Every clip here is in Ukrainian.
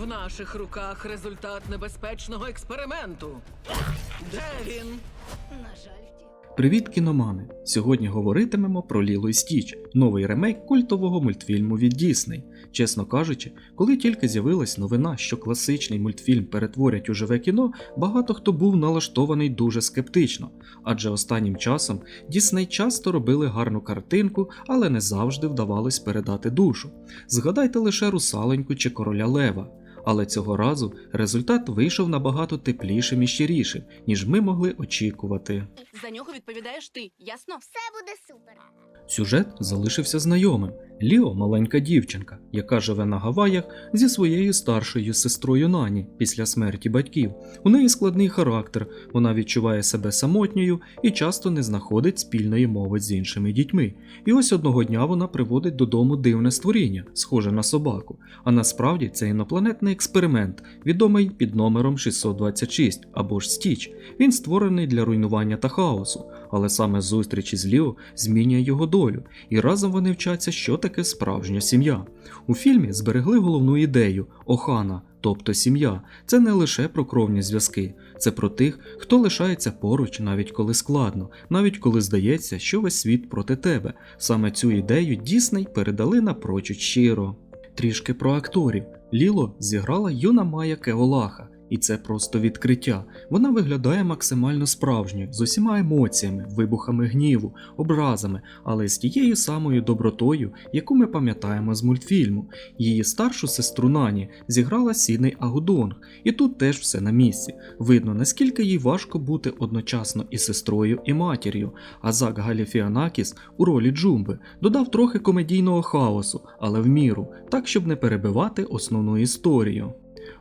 В наших руках результат небезпечного експерименту. Де він? На жаль, втік. Привіт, кіномани! Сьогодні говоритимемо про Ліло і Стіч, новий ремейк культового мультфільму від Дісней. Чесно кажучи, коли тільки з'явилась новина, що класичний мультфільм перетворять у живе кіно, багато хто був налаштований дуже скептично, адже останнім часом Дісней часто робили гарну картинку, але не завжди вдавалось передати душу. Згадайте лише русаленьку чи короля Лева. Але цього разу результат вийшов набагато теплішим і щирішим, ніж ми могли очікувати. За нього відповідаєш ти, ясно? Все буде супер. Сюжет залишився знайомим. Ліо маленька дівчинка, яка живе на Гаваях зі своєю старшою сестрою Нані після смерті батьків. У неї складний характер, вона відчуває себе самотньою і часто не знаходить спільної мови з іншими дітьми. І ось одного дня вона приводить додому дивне створіння, схоже на собаку. А насправді це інопланетний експеримент, відомий під номером 626 або ж Стіч. Він створений для руйнування та хаосу, але саме зустріч із Ліо змінює його долю, і разом вони вчаться, що таке справжня сім'я. У фільмі зберегли головну ідею Охана, тобто сім'я. Це не лише про кровні зв'язки, це про тих, хто лишається поруч, навіть коли складно, навіть коли здається, що весь світ проти тебе. Саме цю ідею Дісней передали напрочуд щиро. Трішки про акторів. Ліло зіграла юна Майя Кеолаха. І це просто відкриття. Вона виглядає максимально справжньою, з усіма емоціями, вибухами гніву, образами, але з тією самою добротою, яку ми пам'ятаємо з мультфільму. Її старшу сестру Нані зіграла Сідней Агудонг, і тут теж все на місці. Видно, наскільки їй важко бути одночасно і сестрою, і матір'ю. А Зак Галіфіанакіс у ролі Джумби додав трохи комедійного хаосу, але в міру, так щоб не перебивати основну історію.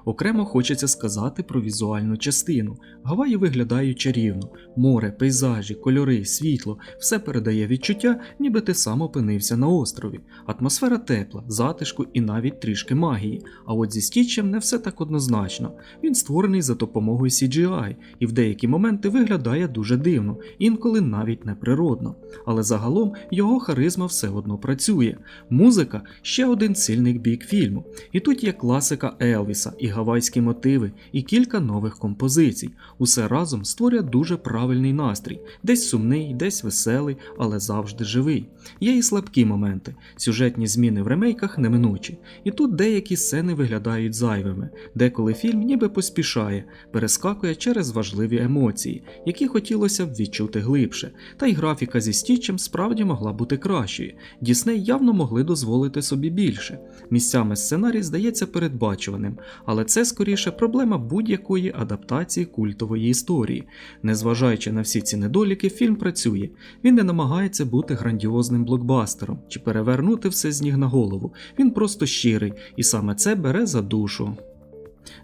Окремо хочеться сказати про візуальну частину. Гаваї виглядають чарівно, море, пейзажі, кольори, світло все передає відчуття, ніби ти сам опинився на острові. Атмосфера тепла, затишку і навіть трішки магії. А от зі стічем не все так однозначно. Він створений за допомогою CGI і в деякі моменти виглядає дуже дивно, інколи навіть неприродно. Але загалом його харизма все одно працює. Музика ще один сильний бік фільму. І тут є класика Елвіса, і гавайські мотиви, і кілька нових композицій. Усе разом створює дуже правильний настрій, десь сумний, десь веселий, але завжди живий. Є і слабкі моменти. Сюжетні зміни в ремейках неминучі. І тут деякі сцени виглядають зайвими, деколи фільм ніби поспішає, перескакує через важливі емоції, які хотілося б відчути глибше. Та й графіка зі стічем справді могла бути кращою. Дісней явно могли дозволити собі більше. Місцями сценарій здається передбачуваним, але це скоріше проблема будь-якої адаптації культової історії. Незважаючи на всі ці недоліки, фільм працює. Він не намагається бути грандіозним блокбастером чи перевернути все з ніг на голову. Він просто щирий, і саме це бере за душу.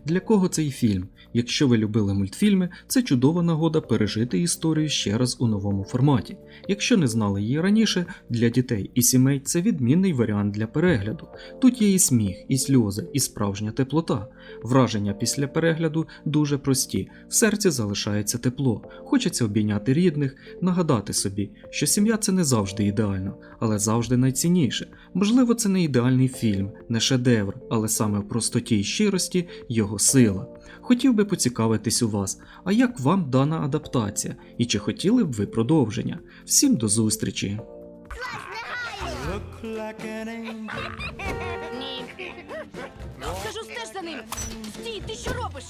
Для кого цей фільм? Якщо ви любили мультфільми, це чудова нагода пережити історію ще раз у новому форматі. Якщо не знали її раніше, для дітей і сімей це відмінний варіант для перегляду. Тут є і сміх, і сльози, і справжня теплота. Враження після перегляду дуже прості, в серці залишається тепло, хочеться обійняти рідних, нагадати собі, що сім'я це не завжди ідеально, але завжди найцінніше. Можливо, це не ідеальний фільм, не шедевр, але саме в простоті й щирості його сила. Хотів би поцікавитись у вас, а як вам дана адаптація, і чи хотіли б ви продовження? Всім до зустрічі! Скажу, стеж за ним. Стій, ти що робиш?